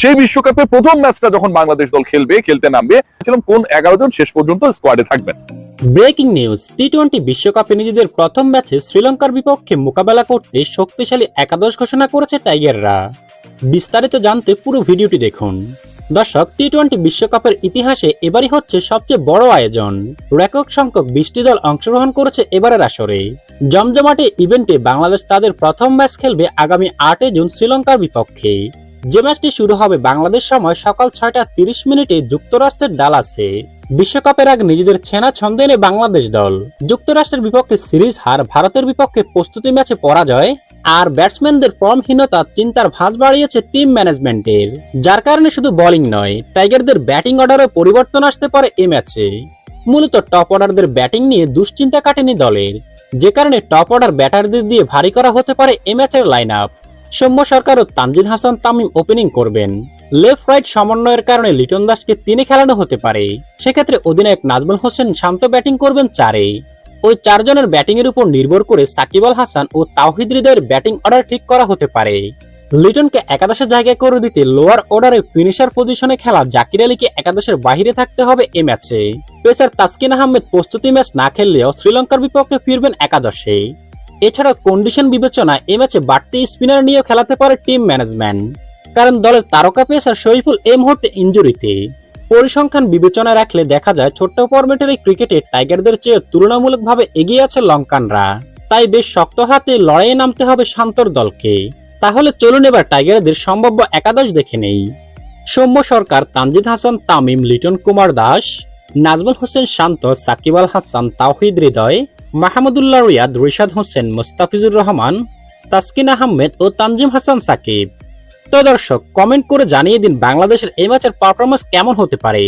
সেই বিশ্বকাপে প্রথম ম্যাচটা যখন বাংলাদেশ দল খেলবে, খেলতে নামবে, ছিলাম কোন এগারো জন শেষ পর্যন্ত স্কোয়াডে থাকবেন। ব্রেকিং নিউজ টি টোয়েন্টি বিশ্বকাপে নিজেদের প্রথম ম্যাচে শ্রীলঙ্কার বিপক্ষে মোকাবেলা করতে শক্তিশালী একাদশ ঘোষণা করেছে টাইগাররা। বিস্তারিত জানতে পুরো ভিডিওটি দেখুন। দর্শক টি টোয়েন্টি বিশ্বকাপের ইতিহাসে এবারই হচ্ছে সবচেয়ে বড় আয়োজন। রেকর্ড সংখ্যক বিশটি দল অংশগ্রহণ করেছে এবারের আসরে। জমজমাটে ইভেন্টে বাংলাদেশ তাদের প্রথম ম্যাচ খেলবে আগামী আটই জুন শ্রীলঙ্কার বিপক্ষে। যে ম্যাচটি শুরু হবে বাংলাদেশ সময় সকাল ছয়টা তিরিশ মিনিটে যুক্তরাষ্ট্রের ডালাসে। বিশ্বকাপের আগে নিজেদের ছেনা ছন্দে এনে বাংলাদেশ দল। যুক্তরাষ্ট্রের বিপক্ষে সিরিজ হার ভারতের বিপক্ষে প্রস্তুতি ম্যাচে পরাজয়, আর ব্যাটসম্যানদের ফর্মহীনতা চিন্তার ভাঁজ বাড়িয়েছে টিম ম্যানেজমেন্টের। যার কারণে শুধু বোলিং নয়, টাইগারদের ব্যাটিং অর্ডারে পরিবর্তন আসতে পারে এ ম্যাচে। মূলত টপ অর্ডারদের ব্যাটিং নিয়ে দুশ্চিন্তা কাটেনি দলের। যে কারণে টপ অর্ডার ব্যাটারদের দিয়ে ভারী করা হতে পারে এ ম্যাচের লাইন আপ সৌম্য সরকার ও তানজিদ হাসান তামিম ওপেনিং করবেন। লেফট রাইট সমন্বয়ের কারণে লিটন দাসকে তিনে খেলানো হতে পারে। সেক্ষেত্রে অধিনায়ক নাজমুল হোসেন শান্ত ব্যাটিং করবেন চারে। ওই চারজনের ব্যাটিং এর উপর নির্ভর করে সাকিব আল হাসান ও তাওহিদ হৃদয়ের ব্যাটিং অর্ডার ঠিক করা হতে পারে। লিটনকে একাদশে জায়গায় করে দিতে লোয়ার অর্ডারে ফিনিশার পজিশনে খেলা জাকির আলীকে একাদশের বাইরে থাকতে হবে এ ম্যাচে। পেসার তাসকিন আহমেদ প্রস্তুতি ম্যাচ না খেললেও শ্রীলঙ্কার বিপক্ষে ফিরবেন একাদশে। এছাড়া কন্ডিশন বিবেচনায় এ ম্যাচে বাড়তি স্পিনার নিয়েও খেলাতে পারে টিম ম্যানেজমেন্ট কারণ দলের তারকা পেসার শরীফুল এই মুহূর্তে ইঞ্জুরিতে। পরিসংখ্যান বিবেচনা রাখলে দেখা যায় ছোট্ট ফরম্যাটের এই ক্রিকেটে টাইগারদের চেয়ে তুলনামূলকভাবে এগিয়ে আছে লঙ্কানরা। তাই বেশ শক্ত হাতে লড়াইয়ে নামতে হবে শান্তর দলকে। তাহলে চলুন এবার টাইগারদের সম্ভাব্য একাদশ দেখে নেই। সৌম্য সরকার, তানজিদ হাসান, তামিম, লিটন কুমার দাস, নাজমুল হোসেন শান্ত, সাকিব আল হাসান, তাওহিদ হৃদয় মাহমুদুল্লাহ রিয়াদ, রিশাদ হোসেন, মুস্তাফিজুর রহমান, তাসকিন আহমেদ ও তানজিম হাসান সাকিব। তো দর্শক কমেন্ট করে জানিয়ে দিন বাংলাদেশের এই ম্যাচের পারফরমেন্স কেমন হতে পারে।